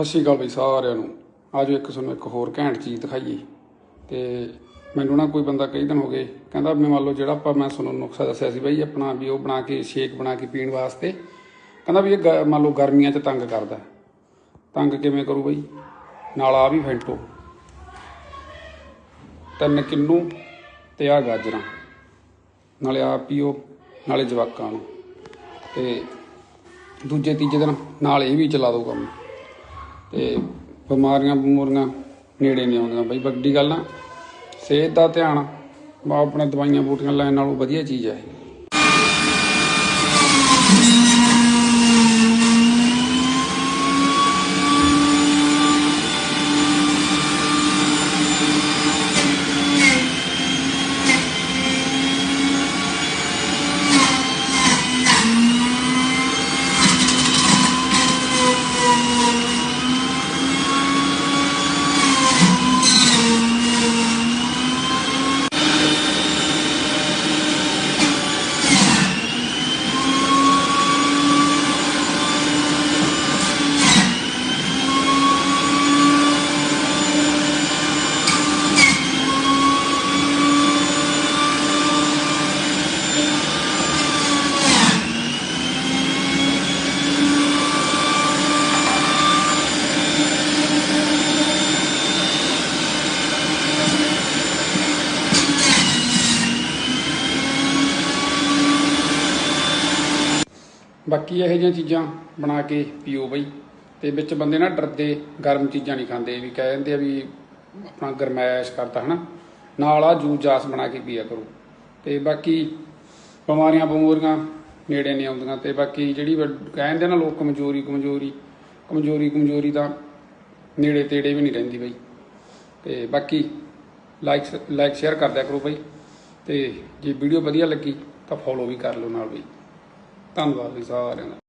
ਸਤਿ ਸ਼੍ਰੀ ਅਕਾਲ ਬਈ ਸਾਰਿਆਂ ਨੂੰ। ਆਜੋ ਇੱਕ ਤੁਹਾਨੂੰ ਇੱਕ ਹੋਰ ਘੈਂਟ ਚੀਜ਼ ਦਿਖਾਈਏ। ਤੇ ਮੈਨੂੰ ਨਾ ਕੋਈ ਬੰਦਾ ਕਈ ਦਿਨ ਹੋ ਗਏ ਕਹਿੰਦਾ ਵੀ ਮੰਨ ਲਓ ਜਿਹੜਾ ਆਪਾਂ ਮੈਂ ਤੁਹਾਨੂੰ ਨੁਕਸਾ ਦੱਸਿਆ ਸੀ ਬਈ ਆਪਣਾ ਵੀ ਉਹ ਬਣਾ ਕੇ ਸ਼ੇਕ ਬਣਾ ਕੇ ਪੀਣ ਵਾਸਤੇ। ਕਹਿੰਦਾ ਵੀ ਇਹ ਗ- ਮੰਨ ਲਓ ਗਰਮੀਆਂ 'ਚ ਤੰਗ ਕਰਦਾ। ਤੰਗ ਕਿਵੇਂ ਕਰੂ ਬਈ? ਨਾਲ ਆ ਵੀ ਫੈਂਟੋ। ਤਿੰਨ ਕਿੰਨੂ ਤੇ ਆ ਗਾਜਰਾਂ। ਨਾਲੇ ਆ ਪੀਓ, ਨਾਲੇ ਜਵਾਕਾਂ ਨੂੰ। ਤੇ ਦੂਜੇ ਤੀਜੇ ਦਿਨ ਨਾਲ ਇਹ ਵੀ ਚਲਾ ਦੋ ਕੰਮ। ਤੇ ਬਿਮਾਰੀਆਂ ਬਮੂਰੀਆਂ ਨੇੜੇ ਨਹੀਂ ਆਉਂਦੀਆਂ ਬਈ, ਵੱਡੀ ਗੱਲ ਆ। ਸਿਹਤ ਦਾ ਧਿਆਨ ਬਾ ਆਪਣੇ ਦਵਾਈਆਂ ਬੂਟੀਆਂ ਲੈਣ ਨਾਲੋਂ ਵਧੀਆ ਚੀਜ਼ ਹੈ ਬਾਕੀ ਇਹੋ ਜਿਹੀਆਂ ਚੀਜ਼ਾਂ ਬਣਾ ਕੇ ਪੀਓ ਬਈ। ਤੇ ਵਿੱਚ ਬੰਦੇ ਨਾ ਡਰਦੇ, ਗਰਮ ਚੀਜ਼ਾਂ ਨਹੀਂ ਖਾਂਦੇ, ਵੀ ਕਹਿ ਦਿੰਦੇ ਆ ਵੀ ਆਪਣਾ ਗਰਮੈਸ਼ ਕਰਦਾ ਹਨਾ। ਨਾਲ ਆ ਜੂਸ ਜਾਸ ਬਣਾ ਕੇ ਪੀਆ ਕਰੋ। ਤੇ ਬਾਕੀ ਬਿਮਾਰੀਆਂ ਬਮੂਰੀਆਂ ਨੇੜੇ ਨਹੀਂ ਆਉਂਦੀਆਂ। ਤੇ ਬਾਕੀ ਜਿਹੜੀ ਵੱਡ- ਕਹਿੰਦੇ ਨਾ ਲੋਕ ਕਮਜ਼ੋਰੀ ਕਮਜ਼ੋਰੀ ਕਮਜ਼ੋਰੀ ਕਮਜ਼ੋਰੀ ਤਾਂ ਨੇੜੇ ਤੇੜੇ ਵੀ ਨਹੀਂ ਰਹਿੰਦੀ ਬਈ। ਤੇ ਬਾਕੀ ਲਾਈਕ ਲਾਈਕ ਸ਼ੇਅਰ ਕਰਦਿਆ ਕਰੋ ਬਈ। ਤੇ ਜੇ ਵੀਡੀਓ ਵਧੀਆ ਲੱਗੀ ਤਾਂ ਫੋਲੋ ਵੀ ਕਰ ਲਓ ਨਾਲ ਬਈ। ਧੰਨਵਾਦ ਜੀ ਸਾਰਿਆਂ ਦਾ।